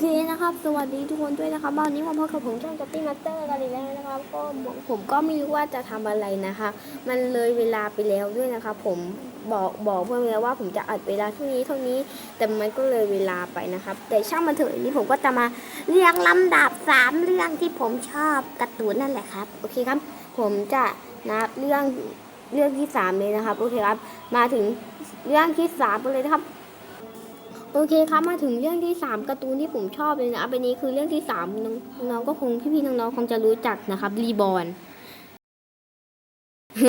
เคนะครับ สวัสดีทุกคนด้วยนะครับวันนี้มาพบกับผมช่องจัตตี้มาสเตอร์กันอีกแล้วนะครับก็ผมก็ไม่รู้ว่าจะทำอะไรนะคะ มันเลยเวลาไปแล้วด้วยนะคะ ผมบอกบอกเพื่อนแล้วว่าผมจะอัดเวลาเท่านี้เท่านี้ แต่มันก็เลยเวลาไปนะครับ แต่ช่างมันเถอะอันนี้ผมก็จะมาเรียงลำดับสามเรื่องที่ผมชอบการ์ตูนนั่นแหละครับ โอเคครับ ผมจะนับเรื่องเรื่องที่สามเลยนะครับ โอเคครับ มาถึงเรื่องที่สามกันเลยนะครับ โอเคครับมาถึงเรื่องที่ 3การ์ตูนที่ผมชอบเลยนะอันนี้คือเรื่องที่3น้องน้องก็คงพี่ๆน้องๆคงจะรู้จักนะครับรีบอน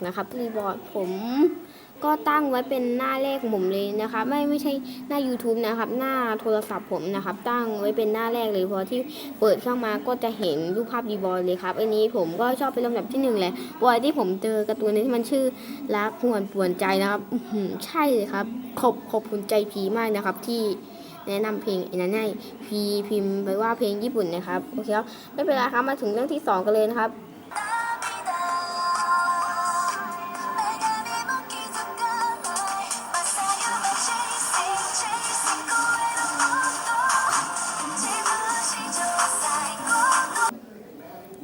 นะครับรีบอนผม ก็ตั้งไว้เป็นหน้าแรกของผมเลยนะคะไม่ไม่ใช่หน้า YouTube นะครับ หน้าโทรศัพท์ผมนะครับ ตั้งไว้เป็นหน้าแรกเลยพราะที่เปิดเข้ามาก็จะเห็นรูปภาพรีบอ n เลยครับอันนี้ผมก็ชอบเป็นลำดับที่หนึ่งเลยวันที่ผมเจอการ์ตูนนี้ที่มันชื่อรักหวนป่วนใจนะครับอืใช่เลยครับขอบขอบคุณใจพีมากนะครับที่แนะนำเพลงอ้นั้นให้พีพิมพ์ไปว่าเพลงญี่ปุ่นนะครับโอเคครับไม่เป็นไรครับมาถึงเรื่องที่สองกันเลยนะครับ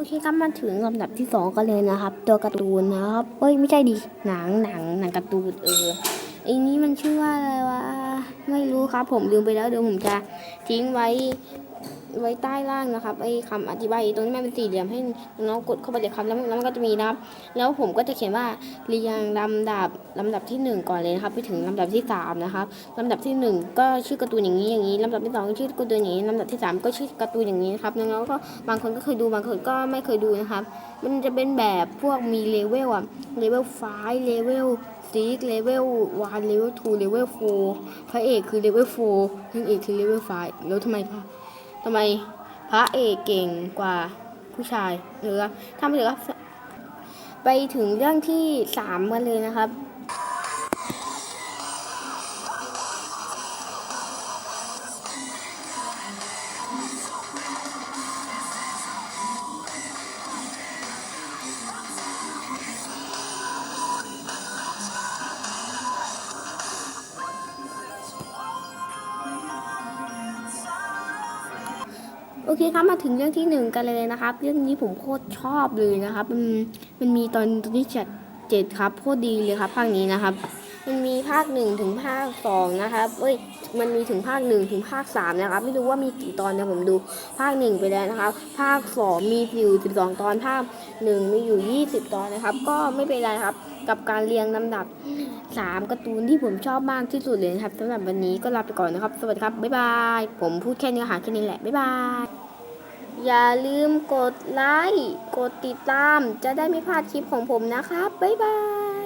อเคครับมาถึงลำดับที่สองกันเลยนะครับ ตัวการ์ตูนนะครับเอ้ยไม่ใช่ดิหนังหนังหนังการ์ตูนเออไอ้นี้มันชื่อว่าอะไรวะไม่รู้ครับ ผมลืมไปแล้วเดี๋ยวผมจะทิ้งไว้ไว้ใต้ล่างนะครับไอ้คำอธิบายตรงนี้มันเป็นสี่เหลี่ยมให้น้องๆกดเข้าไปเลยครับแล้วแล้วมันก็จะมีนะครับ แล้วผมก็จะเขียนว่าเรียงลำดับลำดับที่หนึ่งก่อนเลยนะครับ ไปถึงลำดับที่สามนะครับลำดับที่หนึ่งก็ชื่อการ์ตูนอย่างนี้อย่างนี้ลำดับที่สองก็ชื่อการ์ตูนอย่างนี้ลำดับที่สามก็ชื่อการ์ตูนอย่างนี้ครับน้องๆก็บางคนก็เคยดูบางคนก็ไม่เคยดูนะครับ มันจะเป็นแบบพวกมีเลเวลอะเลเวล5เลเวล6เลเวล1เลเวล2เลเวล4พระเอเอกคือเลเวล4นางเอกคือเลเวล5แล้วทำไมทำไมพระเอกเก่งกว่าผู้ชายหรือถ้าไม่เหลือไปถึงเรื่องที่ 3 กันเลยนะครับ โอเคครับมาถึงเรื่องที่หนึ่งกันเลยนะครับ เรื่องนี้ผมโคตรชอบเลยนะครับ มันมันมีตอนตอนที่เจ็ดเจ็ดครับโคตรดีเลยครับภาคนี้นะครับ มันมีภาคหนึ่งถึงภาคสองนะครับเอ้ย มันมีถึงภาคหนึ่งถึงภาคสามนะครับ ไม่รู้ว่ามีกี่ตอนนะผมดู ภาคหนึ่งไปแล้วนะครับ ภาคสองมีอยู่สิบสองตอน ภาคหนึ่งมีอยู่ยี่สิบตอนนะครับ ก็ไม่เป็นไรครับ กับการเรียงลำดับสามการ์ตูนที่ผมชอบมากที่สุดเลยนะครับสำหรับวันนี้ก็ลาไปก่อนนะครับ สวัสดีครับ บ๊ายบาย ผมพูดแค่เนื้อหาแค่นี้แหละ บ๊ายบายอย่าลืมกดไลค์ กดติดตาม จะได้ไม่พลาดคลิปของผมนะครับ บ๊ายบาย